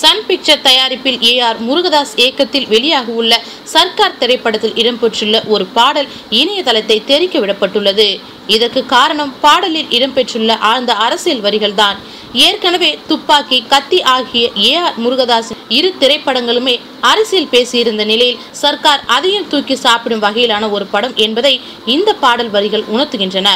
Sun picture தயாரிப்பில் A R Murugadoss இயக்கத்தில் வெளியாக உள்ள சர்க்கார் திரைப்படத்தில் இடம்பெற்றுள்ள ஒரு பாடல் இணையதளத்தை தெரிக்க விடப்பட்டுள்ளது. இதற்கு காரணம் பாடலில் இடம்பெற்றுள்ள ஆழ்ந்த அரசியல் வரிகள்தான். ஏற்கனவே துப்பாக்கி கத்தி ஆகிய ஏ ஆர் முருகதாஸ் இரு திரைப்படங்களுமே அரசியல் பேசியிருந்த நிலையில் சர்க்கார் அதையும் தூக்கி சாப்பிடும் வகையிலான ஒரு படம் என்பதை இந்த பாடல் வரிகள் உணர்த்துகின்றன.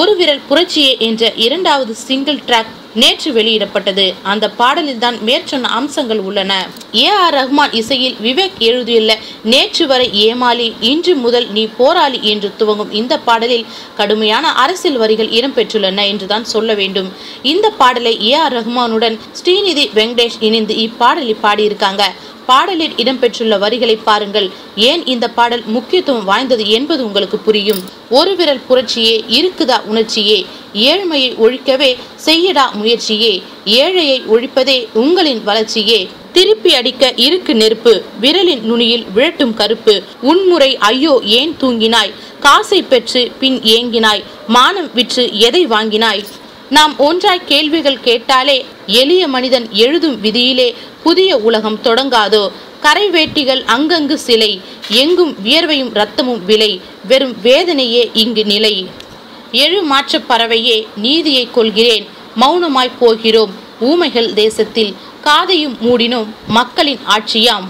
ஒரு விரல் புரட்சியே என்ற இரண்டாவது சிங்கிள் ட்ராக் நேற்று வெளியிடப்பட்டது. அந்த பாடலில்தான் மேற்சொன்ன அம்சங்கள் உள்ளன. ஏ ஆர் ரஹ்மான் இசையில் விவேக் எழுதியுள்ள நேற்று வரை ஏமாளி இன்று முதல் நீ போராளி என்று துவங்கும் இந்த பாடலில் கடுமையான அரசியல் வரிகள் இடம்பெற்றுள்ளன என்றுதான் சொல்ல வேண்டும். இந்த பாடலை ஏ ஆர் ரஹ்மானுடன் ஸ்ரீநிதி வெங்கடேஷ் இணைந்து இப்பாடலை பாடியிருக்காங்க. பாடலில் இடம்பெற்றுள்ள வரிகளை பாருங்கள். ஏன் இந்த பாடல் முக்கியத்துவம் வாய்ந்தது என்பது உங்களுக்கு புரியும். ஒரு விரல் புரட்சியே இருக்குதா உணர்ச்சியே? ஏழ்மையை ஒழிக்கவே செய்யடா முயற்சியே. ஏழையை ஒழிப்பதே உங்களின் வளர்ச்சியே. திருப்பி அடிக்க இருக்கு நெருப்பு விரலின் நுனியில் விழட்டும் கருப்பு. உன்முறை ஐயோ ஏன் தூங்கினாய்? காசை பெற்று பின் ஏங்கினாய். மானம் விற்று எதை வாங்கினாய்? நாம் ஒன்றாய் கேள்விகள் கேட்டாலே எளிய மனிதன் எழுதும் விதியிலே புதிய உலகம் தொடங்காதோ? கரை வேட்டிகள் அங்கங்கு சிலை எங்கும் வியர்வையும் இரத்தமும் விலை வெறும் வேதனையே இங்கு நிலை. எழு மாற்றப் பறவையே நீதியை கொள்கிறேன். மௌனமாய் போகிறோம் ஊமைகள் தேசத்தில். காதையும் மூடினோம் மக்களின் ஆட்சியாம்.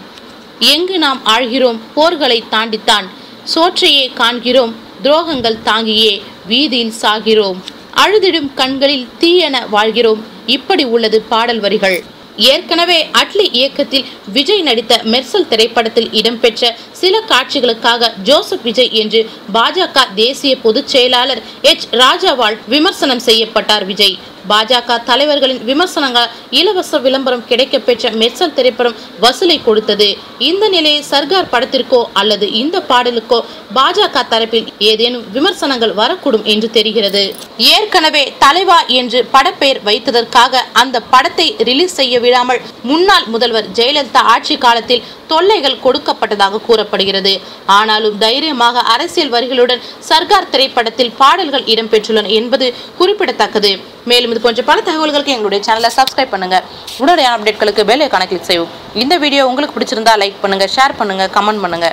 எங்கு நாம் ஆழ்கிறோம் போர்களை தாண்டித்தான். சோற்றையே காண்கிறோம் துரோகங்கள் தாங்கியே வீதியில் சாகிறோம். அழுதிடும் கண்களில் தீயென வாழ்கிறோம். இப்படி உள்ளது பாடல் வரிகள். ஏற்கனவே அட்லி இயக்கத்தில் விஜய் நடித்த மெர்சல் திரைப்படத்தில் இடம்பெற்ற சில காட்சிகளுக்காக ஜோசப் விஜய் என்று பாஜக தேசிய பொதுச் செயலாளர் எச். ராஜாவால் விமர்சனம் செய்யப்பட்டார் விஜய். பாஜக தலைவர்களின் விமர்சனங்கள் இலவச விளம்பரம் கிடைக்கப்பெற்ற மெர்சல் திரைப்படம் வசூலை கொடுத்தது. இந்த நிலையை சர்கார் படத்திற்கோ அல்லது இந்த பாடலுக்கோ பாஜக தரப்பில் ஏதேனும் விமர்சனங்கள் வரக்கூடும் என்று தெரிகிறது. ஏற்கனவே தலைவா என்று படப்பெயர் வைத்ததற்காக அந்த படத்தை ரிலீஸ் செய்ய விடாமல் முன்னாள் முதல்வர் ஜெயலலிதா ஆட்சி காலத்தில் தொல்லைகள் கொடுக்கப்பட்டதாக கூறப்படுகிறது ஆனாலும் தைரியமாக அரசியல் வரிகளுடன் சர்கார் திரைப்படத்தில் பாடல்கள் இடம்பெற்றுள்ளன என்பது குறிப்பிடத்தக்கது. மேலும் இது போன்ற பல தகவல்களுக்கு எங்களுடைய சேனலை சப்ஸ்கிரைப் பண்ணுங்க. உடனடியான அப்டேட்களுக்கு பெல் ஐக்கான கிளிக் செய்வோம் இந்த வீடியோ உங்களுக்கு பிடிச்சிருந்தா லைக் பண்ணுங்க ஷேர் பண்ணுங்க கமெண்ட் பண்ணுங்க.